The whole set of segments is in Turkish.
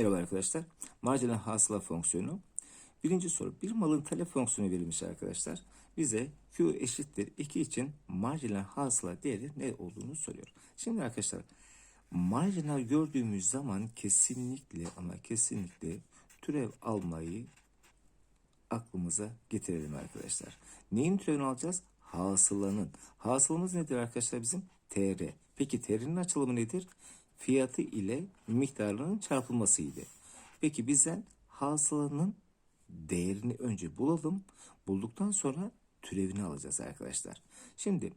Merhaba arkadaşlar. Marjinal hasıla fonksiyonu. Birinci soru. Bir malın talep fonksiyonu verilmiş arkadaşlar. Bize Q eşittir 2 için marjinal hasıla değeri ne olduğunu soruyor. Şimdi arkadaşlar marjinal gördüğümüz zaman kesinlikle ama kesinlikle türev almayı aklımıza getirelim arkadaşlar. Neyin türevini alacağız? Hasılanın. Hasılamız nedir arkadaşlar bizim? TR. Peki TR'nin açılımı nedir? Fiyatı ile miktarının çarpılmasıydı. Peki bizden hasılanın değerini önce bulalım. Bulduktan sonra türevini alacağız arkadaşlar. Şimdi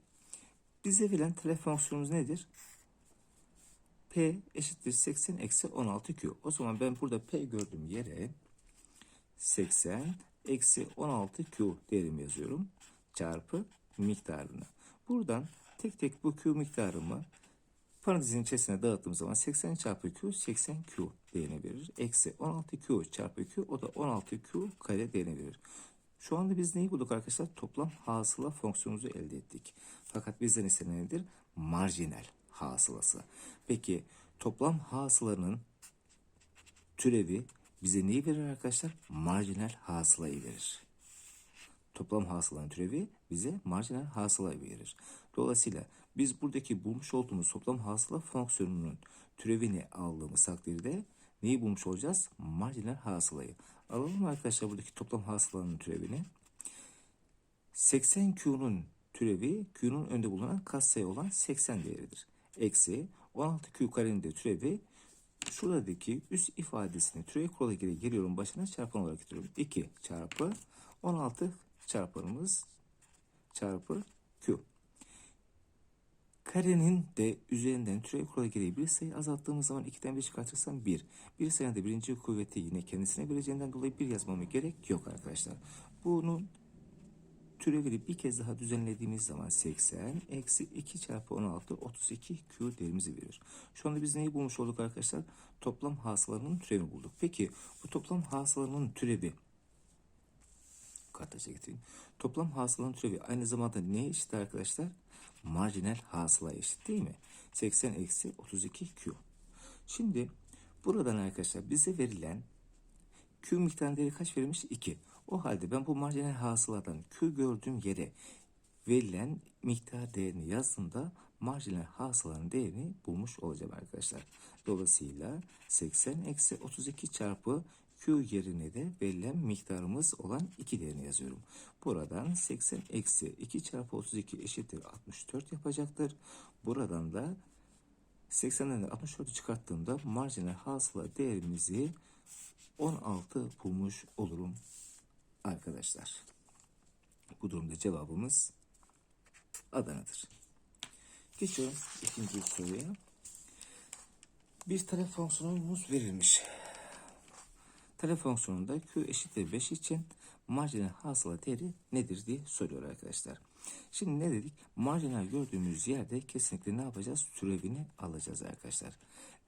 bize verilen talep fonksiyonumuz nedir? P eşittir 80 eksi 16Q. O zaman ben burada P gördüğüm yere 80 eksi 16Q değerimi yazıyorum. Çarpı miktarını. Buradan tek tek bu Q miktarımı parantezin içerisine dağıttığım zaman 80 çarpı Q 80Q değerini verir. Eksi 16Q çarpı Q o da 16Q kare değerini verir. Şu anda biz neyi bulduk arkadaşlar? Toplam hasıla fonksiyonumuzu elde ettik. Fakat bizden istenen nedir? Marjinal hasılası. Peki toplam hasılanın türevi bize neyi verir arkadaşlar? Marjinal hasılayı verir. Toplam hasılanın türevi bize marjinal hasılayı verir. Dolayısıyla biz buradaki bulmuş olduğumuz toplam hasıla fonksiyonunun türevini aldığımız takdirde neyi bulmuş olacağız? Marjinal hasılayı. Alalım arkadaşlar buradaki toplam hasılanın türevini. 80Q'nun türevi Q'nun önde bulunan katsayı olan 80 değeridir. Eksi 16Q karenin de türevi şuradaki üst ifadesini türev kuralı geri geliyorum başına çarpan olarak getiriyorum. 2 çarpı 16 çarpanımız çarpı Q. Karenin de üzerinden türev kuralı gereği bir sayı azalttığımız zaman 2'den 1 çıkartırsam 1. Bir sayının birinci kuvveti yine kendisine vereceğinden dolayı 1 yazmama gerek yok arkadaşlar. Bunun türevini bir kez daha düzenlediğimiz zaman 80 eksi 2 çarpı 16 32 Q değerimizi verir. Şu anda biz neyi bulmuş olduk arkadaşlar? Toplam hasılanın türevini bulduk. Peki bu toplam hasılanın türevi kartaşa getireyim. Toplam hasılanın türevi aynı zamanda neye eşit arkadaşlar? Marjinal hasılaya eşit değil mi? 80 eksi 32 Q. Şimdi buradan arkadaşlar bize verilen Q miktarı değeri kaç verilmiş? 2. O halde ben bu marjinal hasıladan Q gördüğüm yere verilen miktar değerini yazdığımda marjinal hasılanın değerini bulmuş olacağım arkadaşlar. Dolayısıyla 80 eksi 32 çarpı Q yerine de verilen miktarımız olan 2 değerini yazıyorum. Buradan 80 eksi 2 çarpı 32 eşittir 64 yapacaktır. Buradan da 80'den de 64'ü çıkarttığımda marjinal hasıla değerimizi 16 bulmuş olurum arkadaşlar. Bu durumda cevabımız Adana'dır. Geçiyorum ikinci soruya. Bir talep fonksiyonumuz verilmiş. Talep fonksiyonunda Q eşittir 5 için marjinal hasıla değeri nedir diye soruyor arkadaşlar. Şimdi ne dedik? Marjinal gördüğümüz yerde kesinlikle ne yapacağız? Türevini alacağız arkadaşlar.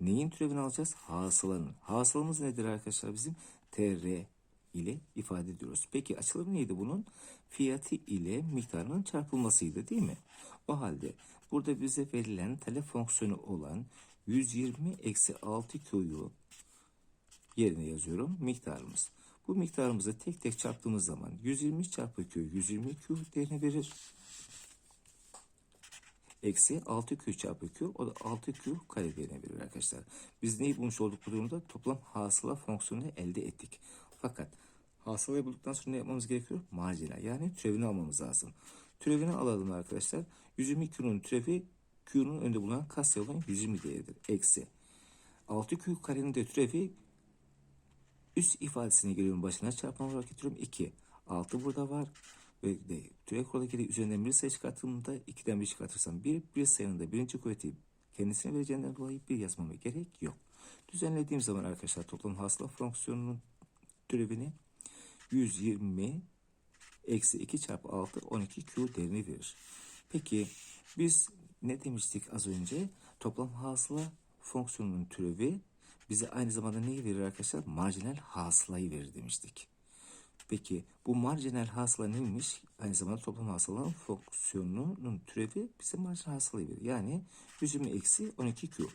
Neyin türevini alacağız? Hasılanın. Hasılamız nedir arkadaşlar bizim? TR ile ifade ediyoruz. Peki açılımı neydi bunun? Fiyatı ile miktarının çarpılmasıydı değil mi? O halde burada bize verilen talep fonksiyonu olan 120 eksi 6 Q'yu yerine yazıyorum. Miktarımız. Bu miktarımızı tek tek çarptığımız zaman 120 çarpı Q 120 Q değerini verir. Eksi 6Q çarpı Q o da 6Q kare değerini verir arkadaşlar. Biz neyi bulmuş olduk bu durumda? Toplam hasıla fonksiyonunu elde ettik. Fakat hasılayı bulduktan sonra ne yapmamız gerekiyor? Marjinal yani türevini almamız lazım. Türevini alalım arkadaşlar. 120 Q'nun türevi Q'nun önünde bulunan katsayı olan 120 değeridir. Eksi 6Q karenin de türevi üst ifadesine geliyorum başına çarpma olarak getiriyorum 2. 6 burada var. Ve de türev kuralı gereği üzerinden bir sayı çıkarttığımda 2'den 1 çıkartırsam 1. Bir sayının da birinci kuvveti kendisine vereceğinden dolayı bir yazmama gerek yok. Düzenlediğim zaman arkadaşlar toplam hasıla fonksiyonunun türevini 120 eksi 2 çarpı 6 12 Q değerini verir. Peki biz ne demiştik az önce? Toplam hasıla fonksiyonunun türevi bize aynı zamanda neyi verir arkadaşlar? Marjinal hasılayı verir demiştik. Peki bu marjinal hasıla neymiş? Aynı zamanda toplam hasılanın fonksiyonunun türevi bize marjinal hasılayı verir. Yani 120 eksi 12 Q.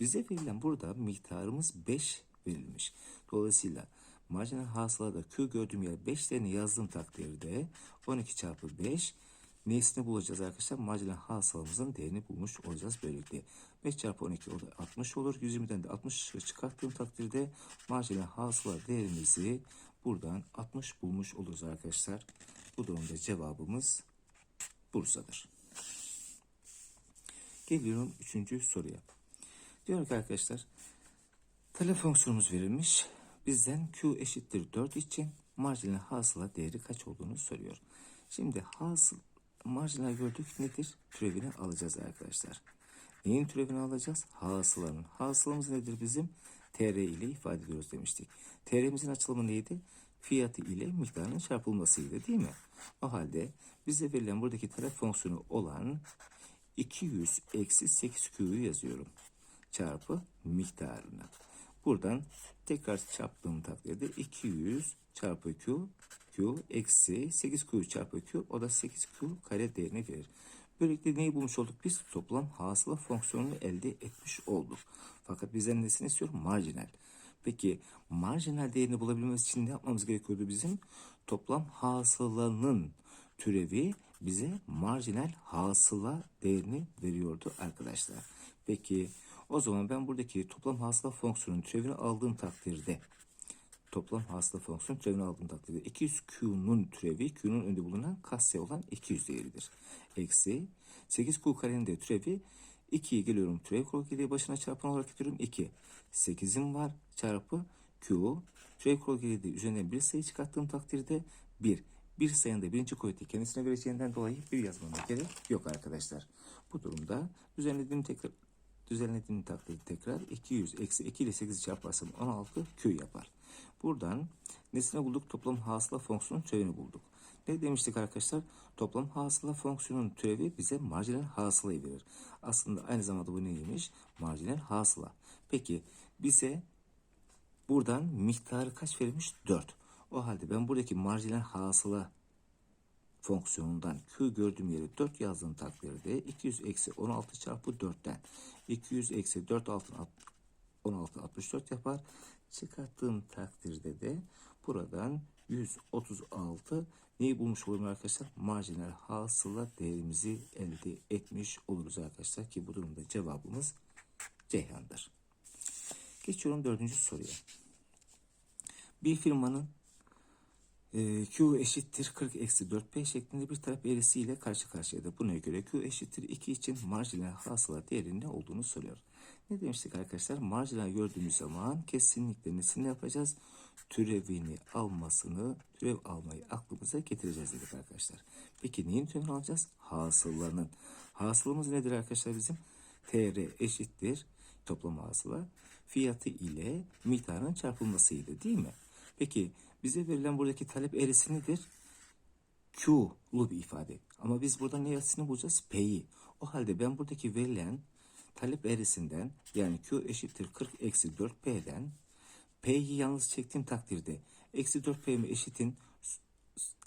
Bize verilen burada miktarımız 5 verilmiş. Dolayısıyla marjinal hasılada Q gördüğüm yer 5 değerini yazdığım takdirde 12 çarpı 5 nesini bulacağız arkadaşlar? Marjinal hasılamızın değerini bulmuş olacağız böylelikle. 5 çarpı 12 o da 60 olur. 120'den de 60 çıkarttığım takdirde marjinal hasıla değerimizi buradan 60 bulmuş oluruz arkadaşlar. Bu durumda cevabımız Bursa'dır. Geliyorum üçüncü soruya. Diyor ki arkadaşlar talep fonksiyonumuz verilmiş. Bizden Q eşittir 4 için marjinal hasıla değeri kaç olduğunu soruyor. Şimdi hasıl marjinal gördük nedir? Türevini alacağız arkadaşlar. Neyin türevini alacağız? Hasılanın. Hasılamız nedir bizim? TR ile ifade ediyoruz demiştik. TR'mizin açılımı neydi? Fiyatı ile miktarının çarpılmasıydı değil mi? O halde bize verilen buradaki talep fonksiyonu olan 200 eksi 8Q'yu yazıyorum. Çarpı miktarını. Buradan tekrar çarptığım takdirde 200 çarpı Q Q eksi 8Q çarpı Q o da 8Q kare değerini verir. Böylelikle neyi bulmuş olduk biz? Toplam hasıla fonksiyonunu elde etmiş olduk. Fakat bizden nesini istiyor? Marjinal. Peki marjinal değerini bulabilmemiz için ne yapmamız gerekiyordu bizim? Toplam hasılanın türevi bize marjinal hasıla değerini veriyordu arkadaşlar. Peki o zaman ben buradaki toplam hasıla fonksiyonunun türevini aldığım takdirde toplam hasıla fonksiyonu türevini aldığım takdirde 200Q'nun türevi Q'nun önünde bulunan katsayı olan 200 değeridir. Eksi 8Q karenin de türevi 2'ye geliyorum türev krokidiye başına çarpan olarak getiriyorum 2. 8'im var çarpı Q türev krokidiye üzerinden bir sayı çıkarttığım takdirde 1. Bir sayının da birinci kuvveti kendisine vereceğinden dolayı bir yazmama gerek yok arkadaşlar. Bu durumda düzenlediğim tekrar düzenlediğim takdirde tekrar 200 eksi 2 ile 8'i çarparsam 16 Q yapar. Buradan nesine bulduk? Toplam hasıla fonksiyonun türevini bulduk. Ne demiştik arkadaşlar? Toplam hasıla fonksiyonun türevi bize marjinal hasılayı verir. Aslında aynı zamanda bu neymiş? Marjinal hasıla. Peki bize buradan miktarı kaç verilmiş? 4. O halde ben buradaki marjinal hasıla fonksiyonundan Q gördüğüm yeri 4 yazdığım takdirde 200 eksi 16 çarpı 4'ten 200 eksi 4 altın 16 64 yapar. Çıkarttığım takdirde de buradan 136 neyi bulmuş olurum arkadaşlar? Marjinal hasıla değerimizi elde etmiş oluruz arkadaşlar ki bu durumda cevabımız Ceyhan'dır. Geçiyorum dördüncü soruya. Bir firmanın e, Q eşittir 40 eksi 4P şeklinde bir talep eğrisiyle karşı karşıyadır. Buna göre Q eşittir 2 için marjinal hasıla değerinin ne olduğunu soruyor. Ne demiştik arkadaşlar? Marjinal gördüğümüz zaman kesinlikle nesini yapacağız? Türevini almasını, türev almayı aklımıza getireceğiz dedik arkadaşlar. Peki neyin türevini alacağız? Hasılanın. Hasılımız nedir arkadaşlar bizim? TR eşittir toplam hasıla fiyatı ile miktarının çarpılmasıydı değil mi? Peki bize verilen buradaki talep eğrisi nedir? Q'lu bir ifade. Ama biz burada ne bulacağız? P'yi. O halde ben buradaki verilen talep eğrisinden yani Q eşittir 40 eksi 4P'den P'yi yalnız çektiğim takdirde eksi 4P'mi eşitin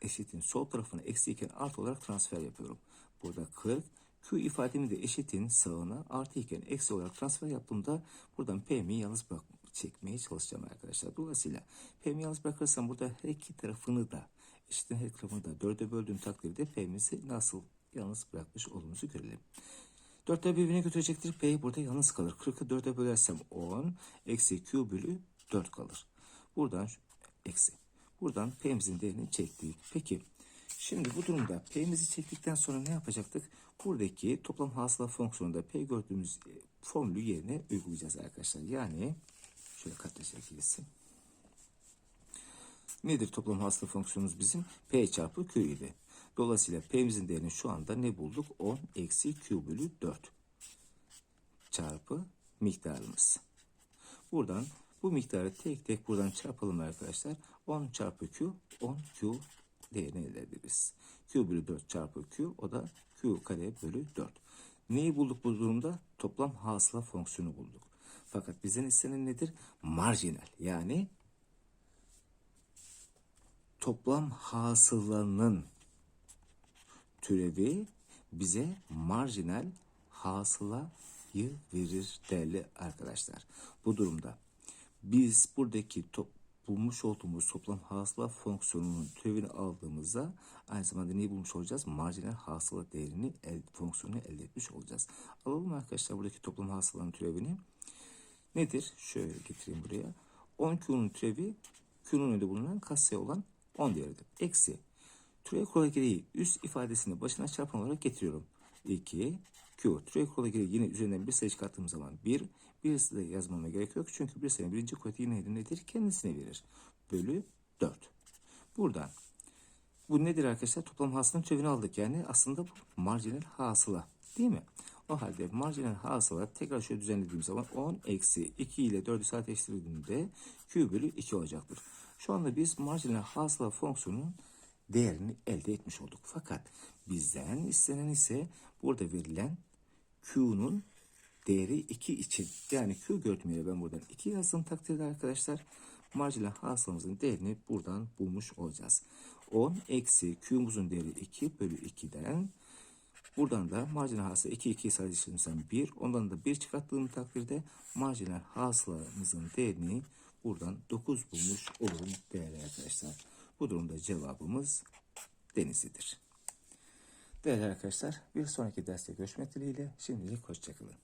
eşitin sol tarafına eksi iken artı olarak transfer yapıyorum. Burada 40 Q ifademi de eşitin sağına artı iken eksi olarak transfer yaptığımda buradan P'mi yalnız bırak çekmeye çalışacağım arkadaşlar. Dolayısıyla P'mi yalnız bırakırsam burada her iki tarafını da eşitin her tarafını da dörde böldüğüm takdirde P'mizi nasıl yalnız bırakmış olduğumuzu görelim. 4'te birbirine götürecektir. P burada yalnız kalır. 40'ı 4'e bölersem 10. Eksi Q bölü 4 kalır. Buradan eksi. Buradan P'mizin değerini çektik. Peki şimdi bu durumda P'mizi çektikten sonra ne yapacaktık? Buradaki toplam hasıla fonksiyonunda P gördüğümüz e, formülü yerine uygulayacağız arkadaşlar. Yani şöyle katlaşarak gitsin. Nedir toplam hasıla fonksiyonumuz bizim? P çarpı Q idi. Dolayısıyla P'mizin değerini şu anda ne bulduk? 10 eksi Q bölü 4 çarpı miktarımız. Buradan bu miktarı tek tek buradan çarpalım arkadaşlar. 10 çarpı Q 10 Q değerini elde ederiz. Q bölü 4 çarpı Q o da Q kare bölü 4. Neyi bulduk bu durumda? Toplam hasıla fonksiyonu bulduk. Fakat bizden istenen nedir? Marjinal yani toplam hasılanın türevi bize marjinal hasılayı verir değerli arkadaşlar. Bu durumda biz buradaki top, bulmuş olduğumuz toplam hasıla fonksiyonunun türevini aldığımızda aynı zamanda neyi bulmuş olacağız? Marjinal hasıla değerini el, fonksiyonunu elde etmiş olacağız. Alalım arkadaşlar buradaki toplam hasılanın türevini. Nedir? Şöyle getireyim buraya. 10 Q'nun türevi Q'nun önünde bulunan katsayı olan 10 değeridir. Eksi. Türev kuralı gereği üst ifadesini başına çarpan olarak getiriyorum. 2 Q. Türev kuralı gereği yine üzerinden bir sayı çıkarttığım zaman 1. Birisi de yazmama gerek yok. Çünkü bir sayının birinci kuvveti yine nedir? Kendisine verir. Bölü 4. Buradan bu nedir arkadaşlar? Toplam hasılanın türevini aldık. Yani aslında bu marjinal hasıla. Değil mi? O halde marjinal hasıla tekrar şöyle düzenlediğim zaman 10 eksi 2 ile 4'ü sadeleştirdiğimde Q bölü 2 olacaktır. Şu anda biz marjinal hasıla fonksiyonunun değerini elde etmiş olduk. Fakat bizden istenen ise burada verilen Q'nun değeri 2 için. Yani Q gördüğüm yere ben buradan 2 yazdığım takdirde arkadaşlar marjinal hasılamızın değerini buradan bulmuş olacağız. 10 eksi Q'muzun değeri 2 bölü 2'den buradan da marjinal hasıla 2 2'yi sadeleştirirsem 1 ondan da 1 çıkarttığım takdirde marjinal hasılamızın değerini buradan 9 bulmuş olurum değerli arkadaşlar. Bu durumda cevabımız Denizli'dir. Değerli arkadaşlar bir sonraki derste görüşmek dileğiyle şimdilik hoşçakalın.